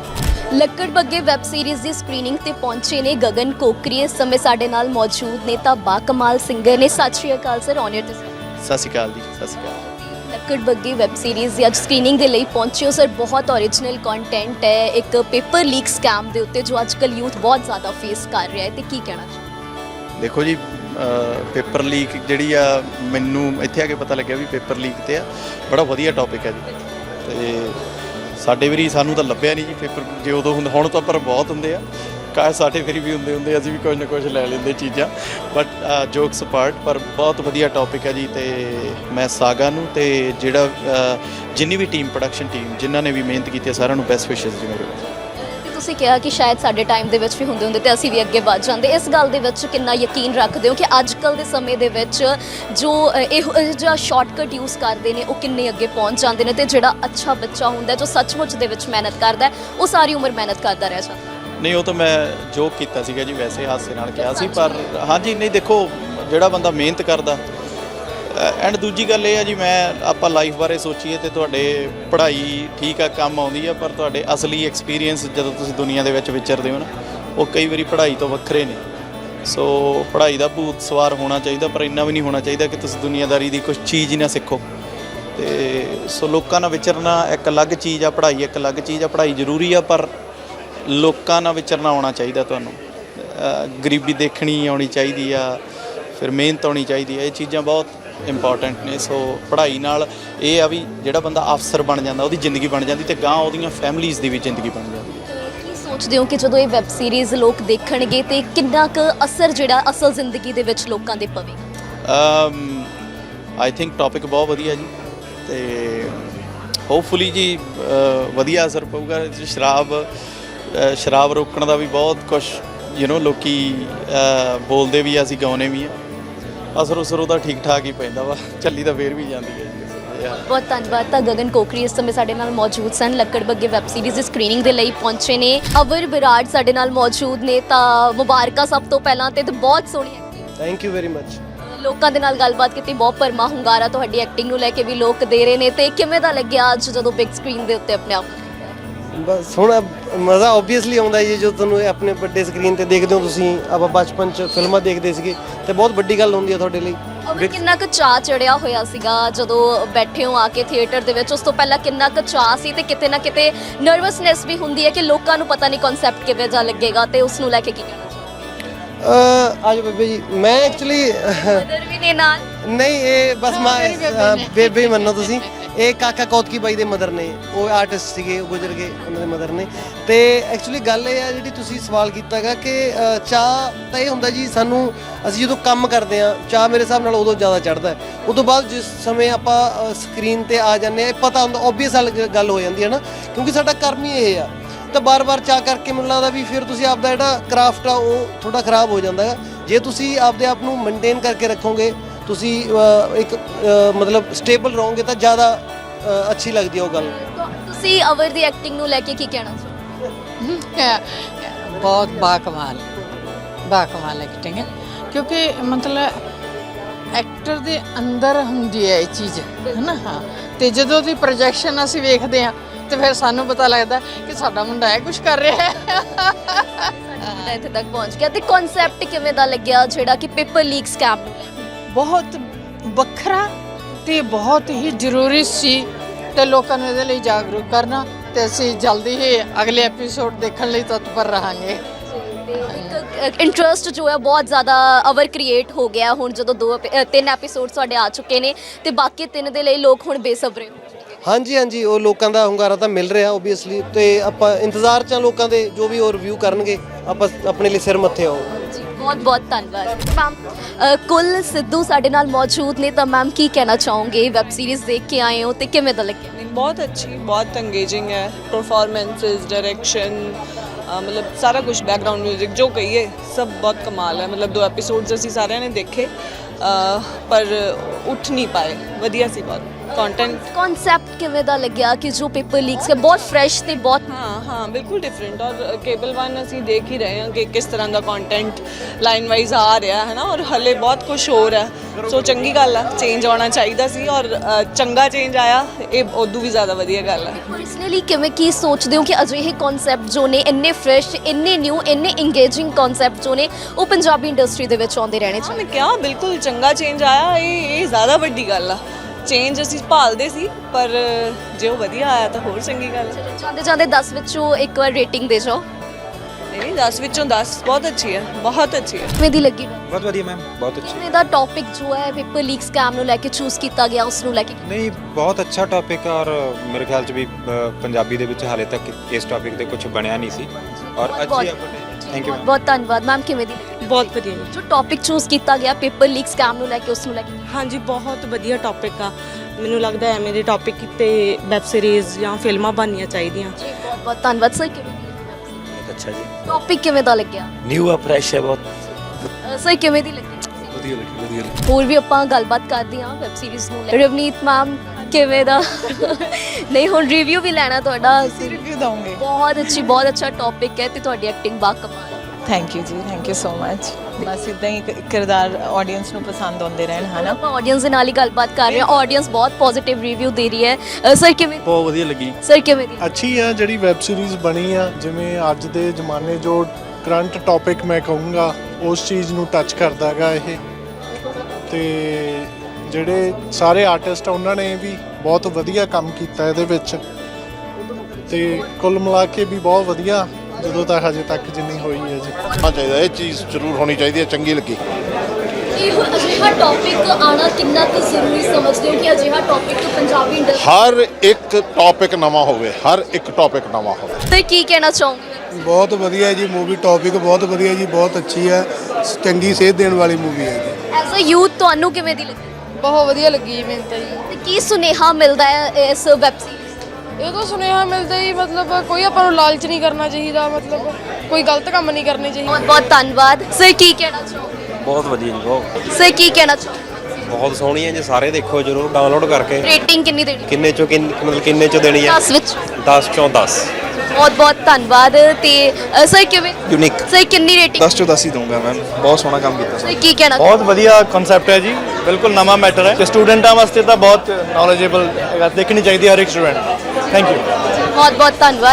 ਲੱਕੜ ਬੱਗੇ ਵੈਬ ਸੀਰੀਜ਼ ਦੀ ਸਕਰੀਨਿੰਗ ਤੇ ਪਹੁੰਚੇ ਨੇ ਗਗਨ ਕੋਕਰੀ ਇਸ ਸਮੇਂ ਸਾਡੇ ਨਾਲ ਮੌਜੂਦ ਨੇ ਤਾਂ ਬਾ ਕਮਾਲ ਸਿੰਗਰ ਨੇ। ਸਤਿ ਸ਼੍ਰੀ ਅਕਾਲ ਸਰ ਔਨ ਯਰ ਸਤਿ ਸ਼੍ਰੀ ਅਕਾਲ ਜੀ ਸਤਿ ਸ਼੍ਰੀ ਅਕਾਲ। ਲੱਕੜ ਬੱਗੀ ਵੈਬ ਸੀਰੀਜ਼ ਦੀ ਅੱਜ ਸਕਰੀਨਿੰਗ ਦੇ ਲਈ ਪਹੁੰਚਿਓ ਸਰ ਬਹੁਤ ਓਰੀਜਨਲ ਕੰਟੈਂਟ ਹੈ। ਇੱਕ ਪੇਪਰ ਲੀਕ ਸਕੈਮ ਦੇ ਉੱਤੇ ਜੋ ਅੱਜਕੱਲ ਯੂਥ ਬਹੁਤ ਜ਼ਿਆਦਾ ਫੇਸ ਕਰ ਰਿਹਾ ਹੈ। ਤੇ ਕੀ ਕਹਿਣਾ ਦੇਖੋ ਜੀ ਪੇਪਰ ਲੀਕ ਜਿਹੜੀ ਆ, ਮੈਨੂੰ ਇੱਥੇ ਆ ਕੇ ਪਤਾ ਲੱਗਿਆ ਵੀ ਪੇਪਰ ਲੀਕ ਤੇ ਆ। ਬੜਾ ਵਧੀਆ ਟੌਪਿਕ ਹੈ ਜੀ। ਤੇ ਸਾਡੇ ਵਾਰੀ ਸਾਨੂੰ ਤਾਂ ਲੱਭਿਆ ਨਹੀਂ ਜੀ ਪੇਪਰ ਜੇ ਉਦੋਂ ਹੁੰਦੇ ਹੁਣ ਤਾਂ ਪਰ ਬਹੁਤ ਹੁੰਦੇ ਆ। ਕਾਸ਼ ਸਾਡੇ ਵਾਰੀ ਵੀ ਹੁੰਦੇ ਹੁੰਦੇ ਅਸੀਂ ਵੀ ਕੁਝ ਨਾ ਕੁਝ ਲੈ ਲੈਂਦੇ ਚੀਜ਼ਾਂ। ਬਟ ਜੋਕਸ ਅਪਾਰਟ ਪਰ ਬਹੁਤ ਵਧੀਆ ਟੌਪਿਕ ਹੈ ਜੀ ਤੇ ਮੈਂ ਸਾਗਾ ਨੂੰ ਤੇ ਜਿਹੜਾ ਅ, ਜਿੰਨੀ ਵੀ ਟੀਮ ਪ੍ਰੋਡਕਸ਼ਨ ਟੀਮ ਜਿਨ੍ਹਾਂ ਨੇ ਵੀ ਮਿਹਨਤ ਕੀਤੀ ਹੈ ਸਾਰਿਆਂ ਨੂੰ ਬੈਸਟ ਵਿਸ਼ੇਸ ਜੀ ਮੇਰੇ ਵੱਲੋਂ ਤੇ ਤੁਸੀਂ ਕਿਹਾ ਕਿ ਸ਼ਾਇਦ ਸਾਡੇ ਟਾਈਮ ਦੇ ਵਿੱਚ ਵੀ ਹੁੰਦੇ ਹੁੰਦੇ ਤੇ ਅਸੀਂ ਵੀ ਅੱਗੇ ਵੱਧ ਜਾਂਦੇ। ਇਸ ਗੱਲ ਦੇ ਵਿੱਚ ਕਿੰਨਾ ਯਕੀਨ ਰੱਖਦੇ ਹੋ ਕਿ ਅੱਜ ਅੱਜਕੱਲ ਦੇ ਸਮੇਂ ਦੇ ਵਿੱਚ ਜੋ ਅ, ਇਹੋ ਜਿਹਾ ਸ਼ਾਰਟਕਟ ਯੂਜ਼ ਕਰਦੇ ਨੇ ਉਹ ਕਿੰਨੇ ਅੱਗੇ ਪਹੁੰਚ ਜਾਂਦੇ ਨੇ ਤੇ ਜਿਹੜਾ ਅੱਛਾ ਬੱਚਾ ਹੁੰਦਾ ਹੈ, ਜੋ ਸੱਚਮੁੱਚ ਦੇ ਵਿੱਚ ਮਿਹਨਤ ਕਰਦਾ ਹੈ, ਉਹ ਸਾਰੀ ਉਮਰ ਮਿਹਨਤ ਕਰਦਾ ਰਹਿ ਜਾਂਦਾ ਹੈ। ਨਹੀਂ, ਉਹ ਤਾਂ ਮੈਂ ਜੋਕ ਕੀਤਾ ਸੀਗਾ ਜੀ, ਵੈਸੇ ਹਾਸੇ ਨਾਲ ਕਿਹਾ ਸੀ, ਪਰ ਹਾਂਜੀ, ਨਹੀਂ, ਦੇਖੋ, ਜਿਹੜਾ ਬੰਦਾ ਮਿਹਨਤ ਕਰਦਾ। ਐਂਡ ਦੂਜੀ ਗੱਲ ਇਹ ਆ ਜੀ, ਮੈਂ, ਆਪਾਂ ਲਾਈਫ ਬਾਰੇ ਸੋਚੀਏ ਤੇ ਤੁਹਾਡੇ ਪੜ੍ਹਾਈ ਠੀਕ ਆ, ਕੰਮ ਆਉਂਦੀ ਆ, ਪਰ ਤੁਹਾਡੇ ਅਸਲੀ ਐਕਸਪੀਰੀਅੰਸ ਜਦੋਂ ਤੁਸੀਂ ਦੁਨੀਆ ਦੇ ਵਿੱਚ ਵਿਚਰਦੇ ਹੋ ਨਾ, ਉਹ ਕਈ ਵਾਰੀ ਪੜ੍ਹਾਈ ਤੋਂ ਵੱਖਰੇ ਨੇ। ਸੋ ਪੜ੍ਹਾਈ ਦਾ ਭੂਤ ਸਵਾਰ ਹੋਣਾ ਚਾਹੀਦਾ, ਪਰ ਇੰਨਾ ਵੀ ਨਹੀਂ ਹੋਣਾ ਚਾਹੀਦਾ ਕਿ ਤੁਸੀਂ ਦੁਨੀਆਦਾਰੀ ਦੀ ਕੁਝ ਚੀਜ਼ ਹੀ ਨਾ ਸਿੱਖੋ। ਤੇ ਸੋ ਲੋਕਾਂ ਨਾਲ ਵਿਚਰਨਾ ਇੱਕ ਅਲੱਗ ਚੀਜ਼ ਆ, ਪੜ੍ਹਾਈ ਇੱਕ ਅਲੱਗ ਚੀਜ਼ ਆ, ਪੜ੍ਹਾਈ ਜ਼ਰੂਰੀ ਆ, ਪਰ ਲੋਕਾਂ ਨਾਲ ਵਿਚਰਨਾ ਆਉਣਾ ਚਾਹੀਦਾ ਤੁਹਾਨੂੰ। ਗਰੀਬੀ ਦੇਖਣੀ ਆਉਣੀ ਚਾਹੀਦੀ ਆ ਫਿਰ ਮਿਹਨਤ ਆਉਣੀ ਚਾਹੀਦੀ ਆ ਇਹ ਚੀਜ਼ਾਂ ਬਹੁਤ ਇੰਪੋਰਟੈਂਟ ਨੇ। ਸੋ ਪੜ੍ਹਾਈ ਨਾਲ ਇਹ ਆ ਵੀ ਜਿਹੜਾ ਬੰਦਾ ਅਫਸਰ ਬਣ ਜਾਂਦਾ ਉਹਦੀ ਜ਼ਿੰਦਗੀ ਬਣ ਜਾਂਦੀ ਤੇ ਗਾਂ ਉਹਦੀਆਂ ਫੈਮਲੀਆਂ ਦੀ ਵੀ ਜ਼ਿੰਦਗੀ ਬਣ ਜਾਂਦੀ। ਸੋਚਦੇ ਹੋ ਕਿ ਜਦੋਂ ਇਹ ਵੈਬ ਸੀਰੀਜ਼ ਲੋਕ ਦੇਖਣਗੇ ਤੇ ਕਿੰਨਾ ਕੁ ਅਸਰ ਜਿਹੜਾ ਅਸਲ ਜ਼ਿੰਦਗੀ ਦੇ ਵਿੱਚ ਲੋਕਾਂ ਦੇ ਪਵੇਗਾ ਅਮ ਆਈ ਥਿੰਕ ਟੌਪਿਕ ਬਹੁਤ ਵਧੀਆ ਜੀ ਤੇ ਹੋਪਫੁਲੀ ਜੀ ਵਧੀਆ ਅਸਰ ਪਊਗਾ। ਸ਼ਰਾਬ ਸ਼ਰਾਬ ਰੋਕਣ ਦਾ ਵੀ ਬਹੁਤ ਕੁਝ ਯੂ نو ਲੋਕੀ ਬੋਲਦੇ ਵੀ ਆ ਅਸੀਂ ਗਾਉਨੇ ਵੀ ਆ ਅਸਰ ਉਸਰ ਉਹਦਾ ਠੀਕ ਠਾਕ ਹੀ ਪੈਂਦਾ ਵਾ ਚੱਲੀ ਤਾਂ ਫੇਰ ਵੀ ਜਾਂਦੀ ਹੈ ਜੀ. ਬਹੁਤ ਧੰਨਵਾਦ ਤਾਂ ਗਗਨ ਕੋਕਰੀ ਇਸ ਸਮੇਂ ਸਾਡੇ ਨਾਲ ਮੌਜੂਦ ਸਨ ਲੱਕੜ ਬੱਗੇ ਵੈਬ ਸੀਰੀਜ਼ ਦੀ ਸਕਰੀਨਿੰਗ ਦੇ ਲਈ ਪਹੁੰਚੇ ਨੇ ਅਵਰ ਵਿਰਾਟ ਸਾਡੇ ਨਾਲ ਮੌਜੂਦ ਨੇ ਤਾਂ ਮੁਬਾਰਕਾਂ ਸਭ ਤੋਂ ਪਹਿਲਾਂ ਤੇ ਤੇ ਬਹੁਤ ਸੋਹਣੀ acting। Thank you very much ਲੋਕਾਂ ਦੇ ਨਾਲ ਗੱਲਬਾਤ ਕੀਤੀ ਬਹੁਤ ਪਰਮਾ ਹੁੰਗਾਰਾ ਤੁਹਾਡੀ ਐਕਟਿੰਗ ਨੂੰ ਲੈ ਕੇ ਵੀ ਲੋਕ ਦੇ ਰਹੇ ਨੇ ਤੇ ਕਿਵੇਂ ਦਾ ਲੱਗਿਆ ਅੱਜ ਜਦੋਂ ਬਿਗ ਸਕਰੀਨ ਦੇ ਉੱਤੇ ਆਪਣੇ ਆਪ? ਬਸ ਹੁਣ ਮਜ਼ਾ ਆਬਵੀਅਸਲੀ ਆਉਂਦਾ ਜੀ ਜੋ ਤੁਹਾਨੂੰ ਆਪਣੇ ਵੱਡੇ ਸਕਰੀਨ ਤੇ ਦੇਖਦੇ ਹੋ ਤੁਸੀਂ, ਆਪਾਂ ਬਚਪਨ ਚ ਫਿਲਮਾਂ ਦੇਖਦੇ ਸੀਗੇ, ਤੇ ਬਹੁਤ ਵੱਡੀ ਗੱਲ ਹੁੰਦੀ ਹੈ ਤੁਹਾਡੇ ਲਈ। ਅਵਰ ਕਿੰਨਾ ਕੁ ਚਾਅ ਚੜਿਆ ਹੋਇਆ ਸੀਗਾ ਜਦੋਂ ਬੈਠੇ ਹੋ ਆ ਕੇ ਥੀਏਟਰ ਦੇ ਵਿੱਚ, ਉਸ ਤੋਂ ਪਹਿਲਾਂ ਕਿੰਨਾ ਕੁ ਚਾਅ ਸੀ ਤੇ ਕਿਤੇ ਨਾ ਕਿਤੇ ਨਰਵਸਨੈਸ ਵੀ ਹੁੰਦੀ ਹੈ ਕਿ ਲੋਕਾਂ ਨੂੰ ਪਤਾ ਨਹੀਂ ਕਨਸੈਪਟ ਕਿਵੇਂ ਜਾ ਲੱਗੇਗਾ ਤੇ ਉਸ ਨੂੰ ਲੈ ਕੇ ਕੀ ਕਹਿਣਾ ਆਜੋ ਬੇਬੇ ਜੀ ਮੈਂ ਐਕਚੁਅਲੀ ਮਦਰ ਵੀ ਨੇ ਨਾਲ? ਨਹੀਂ ਇਹ ਬਸ ਮੈਂ ਬੇਬੇ ਮੰਨੋ ਤੁਸੀਂ। ਇਹ ਕਾਕਾ ਕੌਤਕੀ ਬਾਈ ਦੇ ਮਦਰ ਨੇ। ਉਹ ਆਰਟਿਸਟ ਸੀਗੇ ਉਹ ਗੁਜ਼ਰ ਗਏ ਉਹਨਾਂ ਦੇ ਮਦਰ ਨੇ। ਤੇ ਐਕਚੁਅਲੀ ਗੱਲ ਇਹ ਆ ਜਿਹੜੀ ਤੁਸੀਂ ਸਵਾਲ ਕੀਤਾਗਾ ਕਿ ਚਾਹ ਤਾਂ ਇਹ ਹੁੰਦਾ ਜੀ ਸਾਨੂੰ ਅਸੀਂ ਜਦੋਂ ਕੰਮ ਕਰਦੇ ਆ ਚਾਹ ਮੇਰੇ ਹਿਸਾਬ ਨਾਲ ਉਦੋਂ ਜ਼ਿਆਦਾ ਚੜਦਾ ਉਦੋਂ ਬਾਅਦ ਜਿਸ ਸਮੇਂ ਆਪਾਂ ਸਕਰੀਨ ਤੇ ਆ ਜਾਂਦੇ ਆ ਪਤਾ ਹੁੰਦਾ ਆਬਵੀਅਸ ਗੱਲ ਹੋ ਜਾਂਦੀ ਹੈ ਨਾ। ਕਿਉਂਕਿ ਸਾਡਾ ਕਰਮ ਹੀ ਇਹ ਆ। ਤਾਂ ਬਾਰ-ਬਾਰ ਚਾਹ ਕਰਕੇ ਮੈਨੂੰ ਲੱਗਦਾ ਵੀ ਫਿਰ ਤੁਸੀਂ ਆਪਦਾ ਜਿਹੜਾ ਕਰਾਫਟ ਆ ਉਹ ਥੋੜਾ ਖਰਾਬ ਹੋ ਜਾਂਦਾ ਹੈ ਜੇ ਤੁਸੀਂ ਆਪਦੇ ਆਪ ਨੂੰ ਮੇਨਟੇਨ ਕਰਕੇ ਰੱਖੋਗੇ ਤੁਸੀਂ ਇੱਕ ਮਤਲਬ ਸਟੇਬਲ ਰਹੋਗੇ ਤਾਂ ਜ਼ਿਆਦਾ ਅੱਛੀ ਲੱਗਦੀ ਹੈ ਉਹ ਗੱਲ। ਤੁਸੀਂ ਅਵਰ ਦੀ ਐਕਟਿੰਗ ਨੂੰ ਲੈ ਕੇ ਕੀ ਕਹਿਣਾ [laughs] ਬਹੁਤ ਬਾਕਮਾਲ ਬਾਕਮਾਲ ਐਕਟਿੰਗ ਹੈ। ਕਿਉਂਕਿ ਮਤਲਬ ਐਕਟਰ ਦੇ ਅੰਦਰ ਹੁੰਦੀ ਹੈ ਇਹ ਚੀਜ਼ ਹੈ ਨਾ? ਹਾਂ। ਤੇ ਜਦੋਂ ਦੀ ਪ੍ਰੋਜੈਕਸ਼ਨ ਅਸੀਂ ਵੇਖਦੇ ਹਾਂ ਤੇ ਫਿਰ ਸਾਨੂੰ ਪਤਾ ਲੱਗਦਾ ਕਿ ਸਾਡਾ ਮੁੰਡਾ ਇਹ ਕੁਝ ਕਰ ਰਿਹਾ ਹੈ। ਸਾਡਾ ਇੱਥੇ ਤੱਕ ਪਹੁੰਚ ਗਿਆ ਤੇ ਕਨਸੈਪਟ ਕਿਵੇਂ ਦਾ ਲੱਗਿਆ ਜਿਹੜਾ ਕਿ ਪੇਪਰ ਲੀਕ ਸਕੈਮ ਬਹੁਤ ਵੱਖਰਾ ਤੇ ਬਹੁਤ ਹੀ ਜ਼ਰੂਰੀ ਸੀ ਤੇ ਲੋਕਾਂ ਨੂੰ ਇਹਦੇ ਲਈ ਜਾਗਰੂਕ ਕਰਨਾ ਤੇ ਅਸੀਂ ਜਲਦੀ ਹੀ ਅਗਲੇ ਐਪੀਸੋਡ ਦੇਖਣ ਲਈ ਤਤਪਰ ਰਹਾਂਗੇ। ਤੇ ਇੰਟਰਸਟ ਜੋ ਹੈ ਬਹੁਤ ਜ਼ਿਆਦਾ ਅਵਰ ਕ੍ਰੀਏਟ ਹੋ ਗਿਆ ਹੁਣ ਜਦੋਂ ਦੋ ਤਿੰਨ ਐਪੀਸੋਡ ਸਾਡੇ ਆ ਚੁੱਕੇ ਨੇ ਤੇ ਬਾਕੀ ਤਿੰਨ ਦੇ ਲਈ ਲੋਕ ਹੁਣ ਬੇਸਬਰੇ ਹੋ ਹਾਂਜੀ ਹਾਂਜੀ ਉਹ ਲੋਕਾਂ ਦਾ ਹੁੰਗਾਰਾ ਤਾਂ ਮਿਲ ਰਿਹਾ ਓਬਵੀਅਸਲੀ ਤੇ ਆਪਾਂ ਇੰਤਜ਼ਾਰ ਚ ਲੋਕਾਂ ਦੇ ਜੋ ਵੀ ਉਹ ਰਿਵਿਊ ਕਰਨਗੇ ਆਪਾਂ ਆਪਣੇ ਲਈ ਸਿਰ ਮੱਥੇ ਆਓ। ਬਹੁਤ ਬਹੁਤ ਧੰਨਵਾਦ। ਮੈਮ ਕੁੱਲ ਸਿੱਧੂ ਸਾਡੇ ਨਾਲ ਮੌਜੂਦ ਨੇ ਤਾਂ ਮੈਮ ਕੀ ਕਹਿਣਾ ਚਾਹੋਗੇ? ਵੈਬ ਸੀਰੀਜ਼ ਦੇਖ ਕੇ ਆਏ ਹੋ ਤੇ ਕਿਵੇਂ ਦਾ ਲੱਗਿਆ? ਬਹੁਤ ਅੱਛੀ ਬਹੁਤ ਇੰਗੇਜਿੰਗ ਹੈ। ਪਰਫਾਰਮੈਂਸਸ ਡਾਇਰੈਕਸ਼ਨ ਮਤਲਬ ਸਾਰਾ ਕੁਝ ਬੈਕਗ੍ਰਾਉਂਡ 뮤직 ਜੋ ਕਹੀਏ ਸਭ ਬਹੁਤ ਕਮਾਲ ਹੈ। ਮਤਲਬ ਦੋ ਐਪੀਸੋਡਸ ਅਸੀਂ ਸਾਰਿਆਂ ਨੇ ਦੇਖੇ ਪਰ ਉੱਠ ਨਹੀਂ ਪਾਏ। ਵਧੀਆ ਸੀ ਬਹੁਤ। ਕੰਟੈਂਟ ਕਨਸੈਪਟ ਕਿਵੇਂ ਦਾ ਲੱਗਿਆ? ਕਿ ਜੋ ਪੇਪਰ ਲੀਕਸ ਹੈ ਬਹੁਤ ਫਰੈਸ਼ ਤੇ ਬਹੁਤ ਹਾਂ ਹਾਂ ਬਿਲਕੁਲ ਡਿਫਰੈਂਟ ਔਰ ਕੇਬਲ 1 ਅਸੀਂ ਦੇਖ ਹੀ ਰਹੇ ਹਾਂ ਕਿ ਕਿਸ ਤਰ੍ਹਾਂ ਦਾ ਕੰਟੈਂਟ ਲਾਈਨ ਵਾਈਜ਼ ਆ ਰਿਹਾ ਹੈ ਨਾ ਔਰ ਹਲੇ ਬਹੁਤ ਕੁਝ ਹੋ। ਰਿਹਾ ਸੋ ਚੰਗੀ ਗੱਲ ਆ ਚੇਂਜ ਆਉਣਾ ਚਾਹੀਦਾ ਸੀ ਔਰ ਚੰਗਾ ਚੇਂਜ ਆਇਆ। ਇਹ ਉਦੋਂ ਵੀ ਜ਼ਿਆਦਾ ਵਧੀਆ ਗੱਲ ਹੈ ਪਰਸਨਲੀ ਕਿਵੇਂ ਕੀ ਸੋਚਦੇ ਹੋ ਕਿ ਅਜਿਹੇ ਕਨਸੈਪਟ ਜੋ ਨੇ ਇੰਨੇ ਫਰੈਸ਼ ਇੰਨੇ ਨਿਊ ਇੰਨੇ ਇੰਗੇਜਿੰਗ ਕਨਸੈਪਟ ਜੋ ਨੇ ਉਹ ਪੰਜਾਬੀ ਇੰਡਸਟਰੀ ਦੇ ਵਿੱਚ ਆਉਂਦੇ ਰਹਿਣੇ ਚਾਹੀਦੇ ਮੈਂ ਕਿਹਾ ਬਿਲਕੁਲ ਚੰਗਾ ਚੇਂਜ ਆਇਆ ਇਹ ਇਹ ਜ਼ਿਆਦਾ ਵੱਡੀ ਗੱਲ ਆ। ਚੇਂਜ ਅਸੀਂ ਭਾਲਦੇ ਸੀ ਪਰ ਜੇ ਉਹ ਵਧੀਆ ਆਇਆ ਤਾਂ ਹੋਰ ਚੰਗੀ ਗੱਲ ਹੈ। ਜਾਂਦੇ ਜਾਂਦੇ 10 ਵਿੱਚੋਂ ਇੱਕ ਵਾਰ ਰੇਟਿੰਗ ਦੇ ਜਾਓ। ਨਹੀਂ 10 ਵਿੱਚੋਂ 10 ਬਹੁਤ ਅੱਛੀ ਹੈ ਬਹੁਤ ਅੱਛੀ ਹੈ। ਕਿਵੇਂ ਦੀ ਲੱਗੀ ਬਹੁਤ ਵਧੀਆ ਮੈਮ ਬਹੁਤ ਅੱਛੀ। ਕਿਵੇਂ ਦਾ ਟੌਪਿਕ ਜੋ ਹੈ ਪੇਪਰ ਲੀਕ ਸਕੈਮ ਨੂੰ ਲੈ ਕੇ ਚੂਜ਼ ਕੀਤਾ ਗਿਆ ਉਸ ਨੂੰ ਲੈ ਕੇ ਨਹੀਂ ਬਹੁਤ ਅੱਛਾ ਟੌਪਿਕ ਹੈ ਔਰ ਮੇਰੇ ਖਿਆਲ ਚ ਵੀ ਅ, ਪੰਜਾਬੀ ਦੇ ਵਿੱਚ ਹਾਲੇ ਤੱਕ ਇਸ ਟੌਪਿਕ ਤੇ ਕੁਝ ਬਣਿਆ ਨਹੀਂ ਸੀ। ਔਰ ਬਹੁਤ- ਅੱਛੀ ਥੈਂਕ ਯੂ ਬਹੁਤ ਬਹੁਤ ਧੰਨਵਾਦ ਮੈਮ ਕਿਵੇਂ ਦੀ ਲੱਗੀ? ਬਹੁਤ ਵਧੀਆ ਜੀ। ਜੋ ਟੌਪਿਕ ਚੂਜ਼ ਕੀਤਾ ਗਿਆ ਪੇਪਰ ਲੀਕ ਸਕੈਮ ਨੂੰ ਲੈ ਕੇ ਉਸ ਨੂੰ ਲੈ ਕੇ। ਹਾਂਜੀ ਬਹੁਤ ਵਧੀਆ ਟੌਪਿਕ ਆ। ਮੈਨੂੰ ਲੱਗਦਾ ਐਵੇਂ ਦੇ ਟੌਪਿਕ ਤੇ ਵੈਬ ਸੀਰੀਜ਼ ਜਾਂ ਫਿਲਮਾਂ ਬਣਨੀਆਂ ਚਾਹੀਦੀਆਂ। ਜੀ ਬਹੁਤ ਬਹੁਤ ਧੰਨਵਾਦ ਸਰ ਕਿਵੇਂ ਬਹੁਤ ਅੱਛਾ ਜੀ। ਟੌਪਿਕ ਕਿਵੇਂ ਦਾ ਲੱਗਿਆ? ਨਿਊ ਆ ਫਰੈਸ਼ ਹੈ ਬਹੁਤ। ਅ, ਸਰ ਕਿਵੇਂ ਦੀ ਲੱਗੀ ਵਧੀਆ ਲੱਗੀ ਵਧੀਆ ਲੱਗੀ। ਹੋਰ ਵੀ ਆਪਾਂ ਗੱਲਬਾਤ ਕਰਦੇ ਹਾਂ ਵੈਬ ਸੀਰੀਜ਼ ਨੂੰ ਲੈ ਕੇ। ਰਵਨੀਤ ਮੈਮ ਕਿਵੇਂ ਦਾ? ਨਹੀਂ ਹੁਣ ਰਿਵਿਊ ਵੀ ਲੈਣਾ ਤੁਹਾਡਾ। ਰਿਵਿਊ ਦਵਾਂਗੇ ਬਹੁਤ ਅੱਛੀ ਬਹੁਤ ਅੱਛਾ ਟੌਪਿਕ ਹੈ ਤੇ ਤੁਹਾਡੀ ਐਕਟਿੰਗ ਬਾ ਕਮਾਲ ਹੈ। ਥੈਂਕ ਯੂ ਜੀ ਥੈਂਕ ਯੂ ਸੋ ਮੱਚ ਬਸ ਇਦਾਂ ਹੀ ਕਿਰਦਾਰ ਆਡੀਅנס ਨੂੰ ਪਸੰਦ ਆਉਂਦੇ ਰਹਿਣ ਹਨਾ? ਆਪਾਂ ਆਡੀਅנס ਦੇ ਨਾਲ ਹੀ ਗੱਲਬਾਤ ਕਰ ਰਹੇ ਹਾਂ। ਆਡੀਅנס ਬਹੁਤ ਪੋਜ਼ਿਟਿਵ ਰਿਵਿਊ ਦੇ ਰਹੀ ਹੈ। ਸਰ ਕਿਵੇਂ? ਬਹੁਤ ਵਧੀਆ ਲੱਗੀ। ਸਰ ਕਿਵੇਂ ਅੱਛੀ ਆ ਜਿਹੜੀ ਵੈਬ ਸੀਰੀਜ਼ ਬਣੀ ਆ ਜਿਵੇਂ ਅੱਜ ਦੇ ਜ਼ਮਾਨੇ ਜੋ ਕਰੰਟ ਟੌਪਿਕ ਮੈਂ ਕਹੂੰਗਾ ਉਸ ਚੀਜ਼ ਨੂੰ ਟੱਚ ਕਰਦਾਗਾ ਇਹ। ਤੇ ਜਿਹੜੇ ਸਾਰੇ ਆਰਟਿਸਟ ਉਹਨਾਂ ਨੇ ਵੀ ਬਹੁਤ ਵਧੀਆ ਕੰਮ ਕੀਤਾ ਇਹਦੇ ਵਿੱਚ। ਤੇ ਕੁੱਲ ਮਿਲਾ ਕੇ ਵੀ ਬਹੁਤ ਵਧੀਆ ਜਦੋਂ ਤੱਕ ਹਜੇ ਤੱਕ ਜਿੰਨੀ ਹੋਈ ਹੈ ਜੀ। ਹੋਣਾ ਚਾਹੀਦਾ ਇਹ ਚੀਜ਼ ਜ਼ਰੂਰ ਹੋਣੀ ਚਾਹੀਦੀ ਹੈ ਚੰਗੀ ਲੱਗੀ। ਇਹ ਅਜਿਹਾ ਟੌਪਿਕ ਆਣਾ ਕਿੰਨਾ ਕੁ ਜ਼ਰੂਰੀ ਸਮਝਦੇ ਹੋ ਕਿ ਅਜਿਹਾ ਟੌਪਿਕ ਪੰਜਾਬੀ ਇੰਡਸਟਰੀ ਹਰ ਇੱਕ ਟੌਪਿਕ ਨਵਾਂ ਹੋਵੇ ਹਰ ਇੱਕ ਟੌਪਿਕ ਨਵਾਂ ਹੋਵੇ। ਤੇ ਕੀ ਕਹਿਣਾ ਚਾਹੋਗੇ? ਬਹੁਤ ਵਧੀਆ ਜੀ ਮੂਵੀ ਟੌਪਿਕ ਬਹੁਤ ਵਧੀਆ ਜੀ ਬਹੁਤ ਅੱਛੀ ਹੈ। ਚੰਗੀ ਸੇਧ ਦੇਣ ਵਾਲੀ ਮੂਵੀ ਹੈ ਜੀ। ਐਜ਼ ਅ ਯੂਥ ਤੁਹਾਨੂੰ ਕਿਵੇਂ ਦੀ ਲੱਗੀ? ਬਹੁਤ ਵਧੀਆ ਲੱਗੀ ਜੀ ਮੈਨੂੰ ਤਾਂ ਜੀ। ਤੇ ਕੀ ਸੁਨੇਹਾ ਮਿਲਦਾ ਹੈ ਇਸ ਵੈਬ ਸੀਰੀਜ਼ ਇਹ ਤੋਂ ਸੁਨੇਹਾ ਮਿਲਦਾ ਹੀ ਮਤਲਬ ਕੋਈ ਆਪਾਂ ਨੂੰ ਲਾਲਚ ਨਹੀਂ ਕਰਨਾ ਚਾਹੀਦਾ ਮਤਲਬ ਕੋਈ ਗਲਤ ਕੰਮ ਨਹੀਂ ਕਰਨੇ ਚਾਹੀਦੇ। ਬਹੁਤ ਬਹੁਤ ਧੰਨਵਾਦ। ਸਰ ਕੀ ਕਹਿਣਾ ਚਾਹੋਗੇ? ਬਹੁਤ ਵਧੀਆ ਜੀ ਬਹੁਤ। ਸਰ ਕੀ ਕਹਿਣਾ ਚਾਹੋਗੇ? ਬਹੁਤ ਸੋਹਣੀ ਹੈ ਜੀ ਸਾਰੇ ਦੇਖੋ ਜਰੂਰ ਡਾਊਨਲੋਡ ਕਰਕੇ। ਰੇਟਿੰਗ ਕਿੰਨੀ ਦੇਣੀ? ਕਿੰਨੇ ਚੋਂ ਕਿੰਨ ਮਤਲਬ ਕਿੰਨੇ ਚੋਂ ਦੇਣੀ ਹੈ? 10 ਵਿੱਚ। 10 ਚੋਂ 10 ਬਹੁਤ ਬਹੁਤ ਧੰਨਵਾਦ ਤੇ ਅ, ਸਰ ਕਿਵੇਂ? ਯੂਨਿਕ ਸਰ ਕਿੰਨੀ ਰੇਟਿੰਗ 10 ਚੋਂ 10 ਹੀ ਦਊਂਗਾ ਮੈਂ ਬਹੁਤ ਸੋਹਣਾ ਕੰਮ ਕੀਤਾ ਸਰ ਕੀ ਕਹਿਣਾ ਬਹੁਤ ਵਧੀਆ ਕਨਸੈਪਟ ਹੈ ਜੀ। ਬਿਲਕੁਲ ਨਵਾਂ ਮੈਟਰ ਹੈ। ਤੇ ਸਟੂਡੈਂਟਾਂ ਵਾਸਤੇ ਤਾਂ ਬਹੁਤ ਨੌਲੇਜੇਬਲ ਦੇਖਣੀ ਚਾਹੀਦੀ ਹੈ ਹਰ ਇੱਕ ਸਟੂਡੈਂਟ ਥੈਂਕ ਯੂ ਬਹੁਤ ਬਹੁਤ ਧੰਨਵਾਦ।